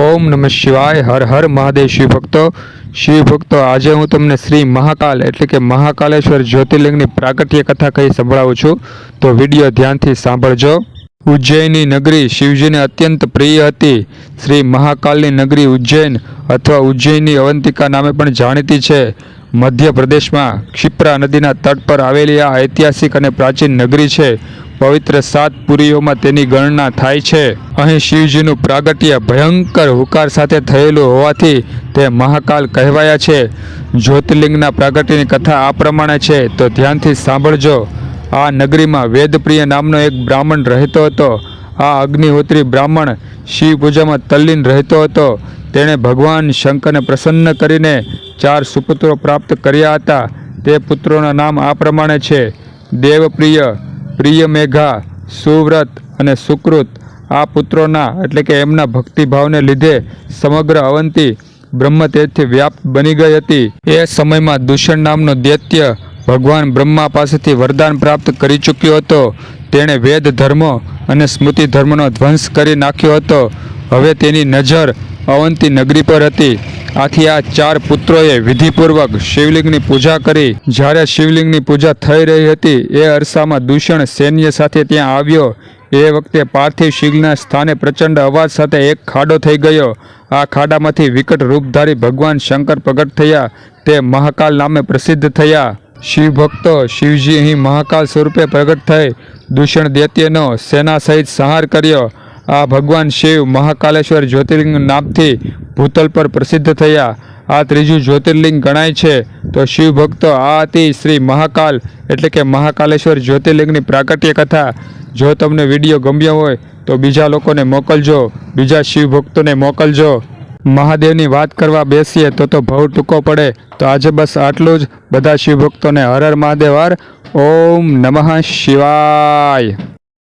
ઓમ નમઃ શિવાય, હર હર મહાદેવ શિવ ભક્તો. શિવ ભક્તો, આજે હું તમને શ્રી મહાકાલ એટલે કે મહાકાલેશ્વર જ્યોતિર્લિંગની પ્રાગટ્ય કથા કહી સંભળાવું છું. તો વીડિયો ધ્યાનથી સાંભળજો. ઉજ્જૈનની નગરી શિવજીને અત્યંત પ્રિય હતી. શ્રી મહાકાલની નગરી ઉજ્જૈન અથવા ઉજ્જૈનની અવંતિકા નામે પણ જાણીતી છે. મધ્યપ્રદેશમાં ક્ષિપ્રા નદીના તટ પર આવેલી આ ઐતિહાસિક અને પ્રાચીન નગરી છે. પવિત્ર સાત પુરીઓમાં તેની ગણના થાય છે. અહીં શિવજીનું પ્રાગટ્ય ભયંકર હુકાર સાથે થયેલું હોવાથી તે મહાકાલ કહેવાયા છે. જ્યોતિર્લિંગના પ્રાગટ્યની કથા આ પ્રમાણે છે, તો ધ્યાનથી સાંભળજો. આ નગરીમાં વેદપ્રિય નામનો એક બ્રાહ્મણ રહેતો હતો. આ અગ્નિહોત્રી બ્રાહ્મણ શિવ પૂજામાં તલ્લીન રહેતો હતો. તેણે ભગવાન શંકરને પ્રસન્ન કરીને ચાર સુપુત્રો પ્રાપ્ત કર્યા હતા. તે પુત્રોના નામ આ પ્રમાણે છે. દેવપ્રિય પ્રિય મેઘા, સુવ્રત અને સુકૃત, આ પુત્રોના એટલે કે એમના ભક્તિભાવને લીધે સમગ્ર અવંતી બ્રહ્મ તેજથી વ્યાપ્ત બની ગઈ હતી. એ સમયમાં દૂષણ નામનો દૈત્ય ભગવાન બ્રહ્મા પાસેથી વરદાન પ્રાપ્ત કરી ચૂક્યો હતો. તેણે વેદ ધર્મો અને સ્મૃતિ ધર્મનો ધ્વંસ કરી નાખ્યો હતો. હવે તેની નજર અવંતી નગરી પર હતી. આથી આ ચાર પુત્રોએ વિધિપૂર્વક શિવલિંગની પૂજા કરી. જ્યારે શિવલિંગની પૂજા થઈ રહી હતી, એ અરસામાં દૂષણ સૈન્ય સાથે ત્યાં આવ્યો. એ વખતે પાર્થિવ શિવના સ્થાને પ્રચંડ અવાજ સાથે એક ખાડો થઈ ગયો. આ ખાડામાંથી વિકટ રૂપધારી ભગવાન શંકર પ્રગટ થયા. તે મહાકાલ નામે પ્રસિદ્ધ થયા. શિવ ભક્તો શિવજી અહીં મહાકાલ સ્વરૂપે પ્રગટ થઈ. દૂષણ દૈત્યનો સેના સહિત સંહાર કર્યો. આ ભગવાન શિવ મહાકાલેશ્વર જ્યોતિર્લિંગ નામથી ભૂતલ પર પ્રસિદ્ધ થયા. આ ત્રીજું જ્યોતિર્લિંગ ગણાય છે. તો શિવ ભક્તો આ હતી શ્રી મહાકાલ, એટલે કે મહાકાલેશ્વર જ્યોતિર્લિંગની પ્રાકટ્ય કથા. જો તમને વીડિયો ગમ્યો હોય, તો બીજા લોકોને મોકલજો, બીજા શિવ ભક્તોને મોકલજો. મહાદેવની વાત કરવા બેસીએ તો તો ભવ ટૂંકો પડે. તો આજે બસ આટલું જ. બધા શિવભક્તોને હર હર મહાદેવ, હર ઓમ નમઃ શિવાય.